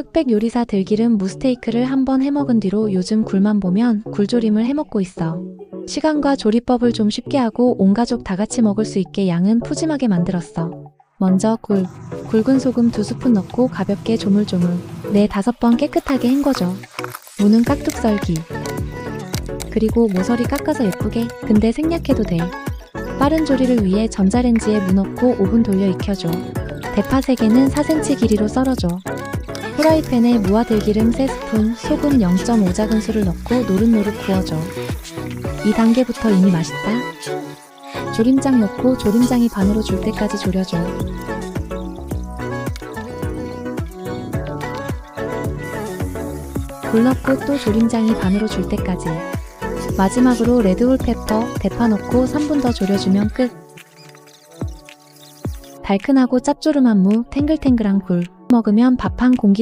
흑백 요리사 들기름 무스테이크를 한번 해먹은 뒤로 요즘 굴만 보면 굴조림을 해먹고 있어. 시간과 조리법을 좀 쉽게 하고 온 가족 다 같이 먹을 수 있게 양은 푸짐하게 만들었어. 먼저 굴, 굵은 소금 두 스푼 넣고 가볍게 조물조물 네 다섯 번 깨끗하게 헹궈줘. 무는 깍둑 썰기. 그리고 모서리 깎아서 예쁘게. 근데 생략해도 돼. 빠른 조리를 위해 전자레인지에 무 넣고 5분 돌려 익혀줘. 대파 3개는 4cm 길이로 썰어줘. 프라이팬에 무와 들기름 3스푼, 소금 0.5 작은술을 넣고 노릇노릇 구워줘. 이 단계부터 이미 맛있다. 조림장 넣고 조림장이 반으로 줄 때까지 졸여줘. 굴 넣고 또 조림장이 반으로 줄 때까지. 마지막으로 레드홀 페퍼, 대파 넣고 3분 더 졸여주면 끝. 달큰하고 짭조름한 무, 탱글탱글한 굴. 먹으면 밥 한 공기